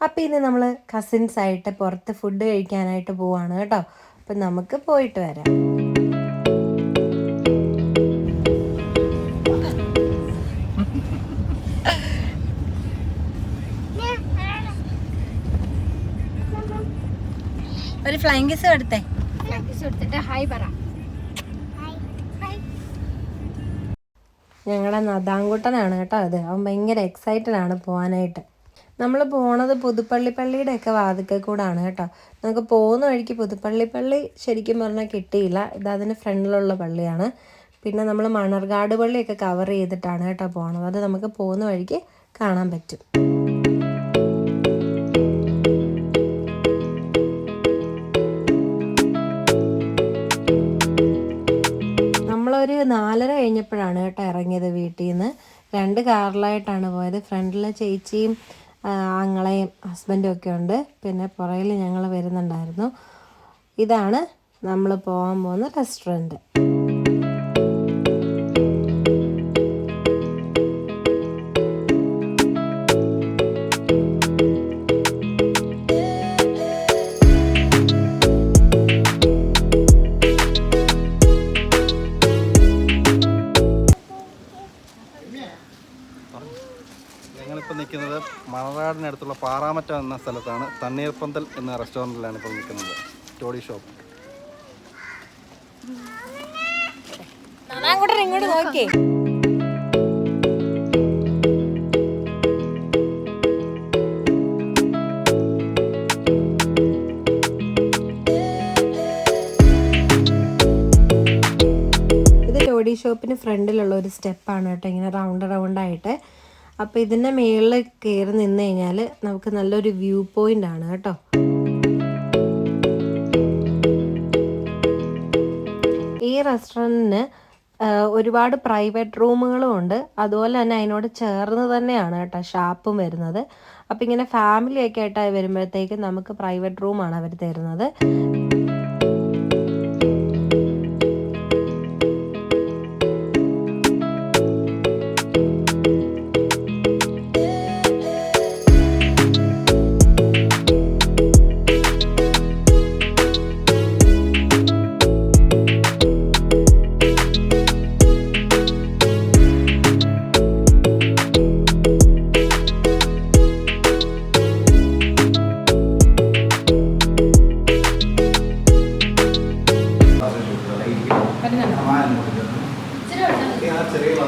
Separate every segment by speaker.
Speaker 1: അപ്പോൾ ഇനി നമ്മൾ കസിൻസ് ആയിട്ട് പുറത്ത് ഫുഡ് കഴിക്കാനായിട്ട് പോവാണ് കേട്ടോ. അപ്പം നമുക്ക് പോയിട്ട് വരാം. ഒരു ഫ്ലൈങ് കിസ് എടുത്തേ.
Speaker 2: എടുത്തിട്ട് ഹായ് പറ.
Speaker 1: ഞങ്ങളുടെ നദാങ്കുട്ടനാണ് കേട്ടോ അത് അവൻ ഭയങ്കര എക്സൈറ്റഡ് ആണ് പോകാനായിട്ട് നമ്മൾ പോണത് പുതുപ്പള്ളി പള്ളിയുടെ ഒക്കെ വാതിക്കൽ കൂടാണ് കേട്ടോ. നമുക്ക് പോകുന്ന വഴിക്ക് പുതുപ്പള്ളി പള്ളി ശരിക്കും പറഞ്ഞാൽ കിട്ടിയില്ല. ഇത് അതിന് ഫ്രണ്ടിലുള്ള പള്ളിയാണ്. പിന്നെ നമ്മൾ മണർകാട് പള്ളിയൊക്കെ കവർ ചെയ്തിട്ടാണ് കേട്ടോ പോണത്. അത് നമുക്ക് പോകുന്ന വഴിക്ക് കാണാൻ പറ്റും. നമ്മളൊരു നാലര കഴിഞ്ഞപ്പോഴാണ് കേട്ടോ ഇറങ്ങിയത് വീട്ടിൽ നിന്ന് രണ്ട് കാറിലായിട്ടാണ് പോയത്. ഫ്രണ്ടിലെ ചേച്ചിയും ആങ്ങളെയും ഹസ്ബൻഡും ഒക്കെ ഉണ്ട്. പിന്നെ പുറകിൽ ഞങ്ങൾ വരുന്നുണ്ടായിരുന്നു. ഇതാണ് നമ്മൾ പോകാൻ പോകുന്ന റെസ്റ്റോറന്റ്
Speaker 3: ഞങ്ങളിപ്പോൾ നിൽക്കുന്നത് മണറാടിനടുത്തുള്ള പാറാമറ്റ എന്ന സ്ഥലത്താണ്. തണ്ണീർപ്പന്തൽ എന്ന റെസ്റ്റോറന്റിലാണ് ഇപ്പോൾ നിൽക്കുന്നത്. Toddy shop.
Speaker 1: അങ്ങോട്ട് ഇങ്ങോട്ട് നോക്കിയേ. ഇത് ടോഡി ഷോപ്പിന് ഫ്രണ്ടിലുള്ള ഒരു സ്റ്റെപ്പാണ് കേട്ടോ. ഇങ്ങനെ റൗണ്ട് റൗണ്ട് ആയിട്ട് അപ്പോൾ ഇതിന്റെ മേളിൽ കയറി നിന്ന് കഴിഞ്ഞാൽ നമുക്ക് നല്ലൊരു വ്യൂ പോയിന്റ് ആണ് കേട്ടോ. ഈ റെസ്റ്റോറന്റിന് ഒരുപാട് പ്രൈവറ്റ് റൂമുകളും ഉണ്ട്. അതുപോലെ തന്നെ അതിനോട് ചേർന്ന് തന്നെയാണ് കേട്ടോ ഷാപ്പും വരുന്നത്. അപ്പോൾ ഇങ്ങനെ ഫാമിലിയൊക്കെ ആയിട്ട് വരുമ്പോഴത്തേക്ക് നമുക്ക് പ്രൈവറ്റ് റൂമാണ് അവർ തരുന്നത്.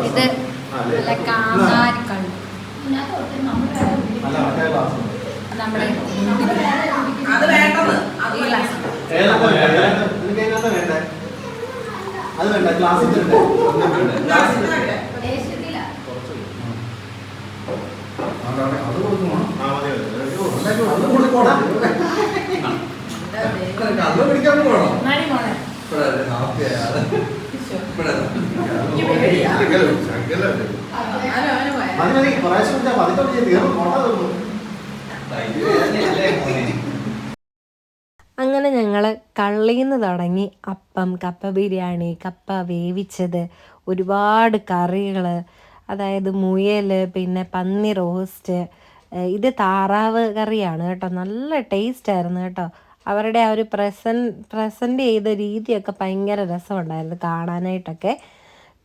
Speaker 1: ഇത് നല്ല കാന്താരി കള്ള് നമ്മുടെ
Speaker 4: അത്
Speaker 3: വേണ്ട. ക്ലാസ്സിൽ
Speaker 4: അത് പിടിക്കാൻ പോകണം
Speaker 1: അങ്ങനെ ഞങ്ങൾ കള്ളിന്ന് തുടങ്ങി അപ്പം കപ്പ ബിരിയാണി കപ്പ വേവിച്ചത് ഒരുപാട് കറികൾ അതായത് മുയൽ പിന്നെ പന്നി റോസ്റ്റ് ഇത് താറാവ് കറിയാണ് കേട്ടോ. നല്ല ടേസ്റ്റ് ആയിരുന്നു കേട്ടോ. അവരുടെ ആ ഒരു പ്രസൻ പ്രസന്റ് ചെയ്ത രീതിയൊക്കെ ഭയങ്കര രസമുണ്ടായിരുന്നു കാണാനായിട്ടൊക്കെ.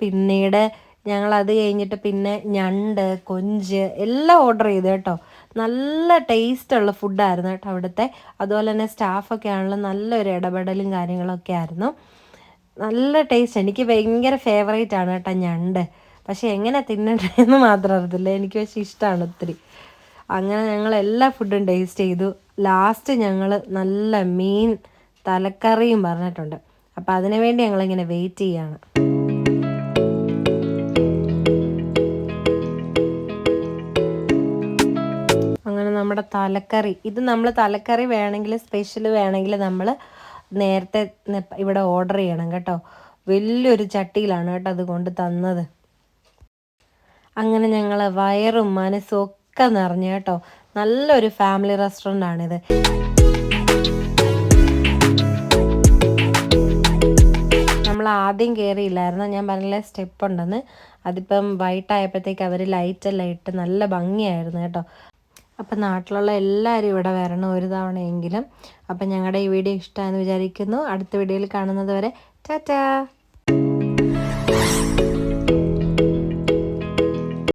Speaker 1: പിന്നീട് ഞങ്ങൾ അത് കഴിഞ്ഞിട്ട് പിന്നെ ഞണ്ട് കൊഞ്ച് എല്ലാം ഓർഡർ ചെയ്തു കേട്ടോ. നല്ല ടേസ്റ്റുള്ള ഫുഡായിരുന്നു കേട്ടോ അവിടുത്തെ. അതുപോലെ തന്നെ സ്റ്റാഫൊക്കെ ആണല്ലോ നല്ലൊരു ഇടപെടലും കാര്യങ്ങളൊക്കെ ആയിരുന്നു. നല്ല ടേസ്റ്റ് എനിക്ക് ഭയങ്കര ഫേവറേറ്റ് ആണ് കേട്ടോ ഞണ്ട്. പക്ഷെ എങ്ങനെ തിന്നണ്ടെന്ന് മാത്രം അറിയത്തില്ല. എനിക്ക് പക്ഷെ ഇഷ്ടമാണ് ഒത്തിരി. അങ്ങനെ ഞങ്ങൾ എല്ലാ ഫുഡും ടേസ്റ്റ് ചെയ്തു. ലാസ്റ്റ് ഞങ്ങൾ നല്ല മീൻ തലക്കറിയും പറഞ്ഞിട്ടുണ്ട്. അപ്പോൾ അതിനു വേണ്ടി ഞങ്ങളിങ്ങനെ വെയിറ്റ് ചെയ്യാണ്. നമ്മുടെ തലക്കറി. ഇത് നമ്മൾ തലക്കറി വേണമെങ്കിൽ സ്പെഷ്യൽ വേണമെങ്കിൽ നമ്മൾ നേരത്തെ ഇവിടെ ഓർഡർ ചെയ്യണം കേട്ടോ. വലിയൊരു ചട്ടിയിലാണ് കേട്ടോ അത് കൊണ്ട് തന്നത്. അങ്ങനെ ഞങ്ങൾ വയറും മനസ്സും ഒക്കെ നിറഞ്ഞു കേട്ടോ. നല്ലൊരു ഫാമിലി റെസ്റ്റോറന്റ് ആണിത്. നമ്മൾ ആദ്യം കയറിയില്ലായിരുന്നു ഞാൻ പറഞ്ഞ സ്റ്റെപ്പ് ഉണ്ടെന്ന്. അതിപ്പം വൈകിട്ടായപ്പോഴത്തേക്ക് അവർ ലൈറ്റെല്ലാം ഇട്ട് നല്ല ഭംഗിയായിരുന്നു കേട്ടോ. അപ്പം നാട്ടിലുള്ള എല്ലാവരും ഇവിടെ വരണം ഒരു തവണയെങ്കിലും. അപ്പം ഞങ്ങളുടെ ഈ വീഡിയോ ഇഷ്ടമായെന്ന് വിചാരിക്കുന്നു. അടുത്ത വീഡിയോയിൽ കാണുന്നത് വരെ ടാറ്റാ.